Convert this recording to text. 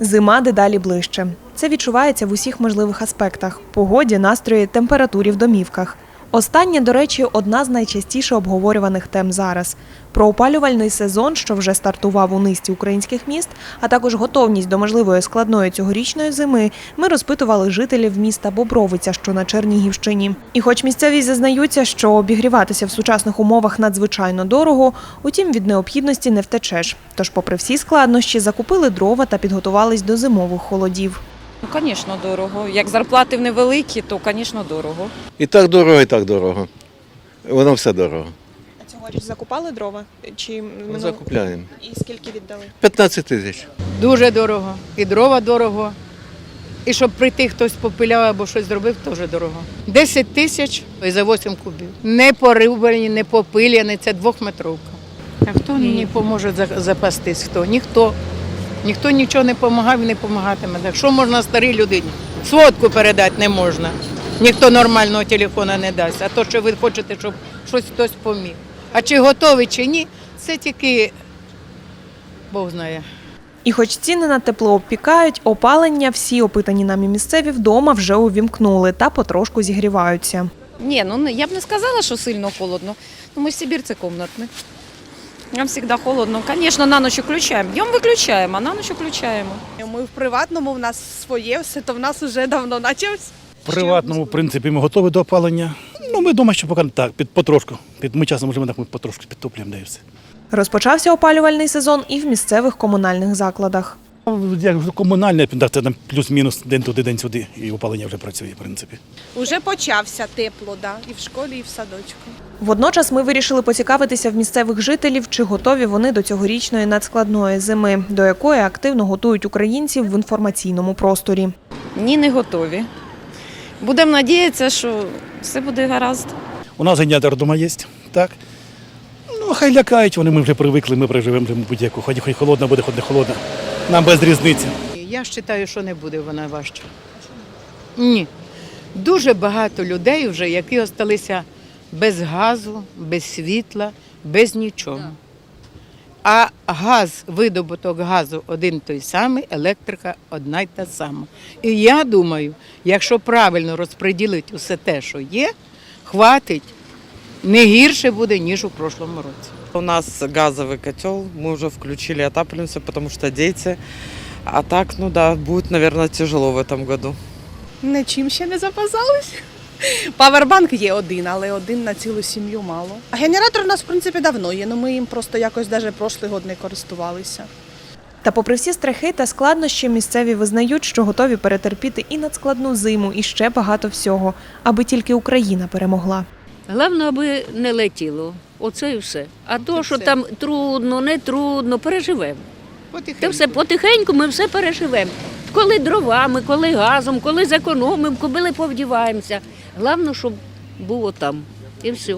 Зима дедалі ближче. Це відчувається в усіх можливих аспектах: погоді, настрої, температурі в домівках. Останнє, до речі, одна з найчастіше обговорюваних тем зараз. Про опалювальний сезон, що вже стартував у низці українських міст, а також готовність до можливої складної цьогорічної зими, ми розпитували жителів міста Бобровиця, що на Чернігівщині. І хоч місцеві зізнаються, що обігріватися в сучасних умовах надзвичайно дорого, утім від необхідності не втечеш. Тож, попри всі складнощі, закупили дрова та підготувались до зимових холодів. Ну, звісно, дорого. Як зарплати в невеликі, то, звісно, дорого. І так дорого, і так дорого. Воно все дорого. А цьогоріч закупали дрова? Чи Ми закупляємо. І скільки віддали? 15 тисяч. Дуже дорого. І дрова дорого. І щоб прийти хтось попиляв або щось зробив, теж дорого. 10 тисяч і за 8 кубів. Не порубані, не попиляні, це двохметровка. А хто мені допоможе за- запастись? Хто? Ніхто. Ніхто нічого не допомагав і не допомагатиме. Так що можна старій людині? Сводку передати не можна. Ніхто нормального телефона не дасть. А то, що ви хочете, щоб щось хтось поміг. А чи готові, чи ні, це тільки Бог знає. І хоч ціни на тепло обпікають, опалення всі опитані нами місцеві вдома вже увімкнули та потрошку зігріваються. Ні, ну я б не сказала, що сильно холодно. Ну, ми сибірці комнатні. Нам завжди холодно. Звісно, на ночь включаємо. Днем виключаємо, а на ночь включаємо. Ми в приватному, в нас своє все, то в нас вже давно начався. В приватному, в принципі, ми готові до опалення. Ну, ми вдома ще поки так, під потрошку. Під ми часом можемо так ми потрошку підтоплюємо, де і все. Розпочався опалювальний сезон і в місцевих комунальних закладах. Ну, Як вже комунальне, так, це там плюс-мінус день туди, день сюди, і опалення вже працює, в принципі. Уже почався тепло, да, і в школі, і в садочку. Водночас ми вирішили поцікавитися в місцевих жителів, чи готові вони до цьогорічної надскладної зими, до якої активно готують українців в інформаційному просторі. Ні, не готові. Будемо надіятися, що все буде гаразд. У нас генератор вдома є, так. Ну, хай лякають, вони ми вже привикли, ми переживемо будь-яку. Хоч хоч холодна буде, хоч не холодна. Нам без різниці. Я вважаю, що не буде вона важча. Ні. Дуже багато людей вже, які залишилися без газу, без світла, без нічого. А газ, видобуток газу один той самий, електрика одна й та сама. І я думаю, якщо правильно розподілити усе те, що є, хватить, не гірше буде, ніж у прошлому році. У нас газовый котел, мы уже включили, отапливаемся, потому что дети. А так, ну да, будет, наверное, тяжело в этом году. Нічим ще не запасались. Павербанк є один, але один на цілу сім'ю мало. А генератор у нас, в принципі, давно є, але ми їм просто якось навіть прошлий год не користувалися. Та попри всі страхи та складнощі, місцеві визнають, що готові перетерпіти і надскладну зиму, і ще багато всього, аби тільки Україна перемогла. Головне, аби не летіло. Оце і все. А то, що там трудно, не трудно, переживемо. Це все потихеньку ми все переживемо. Коли дровами, коли газом, коли зекономимо, коли повдіваємося. Головне, щоб було там. І все.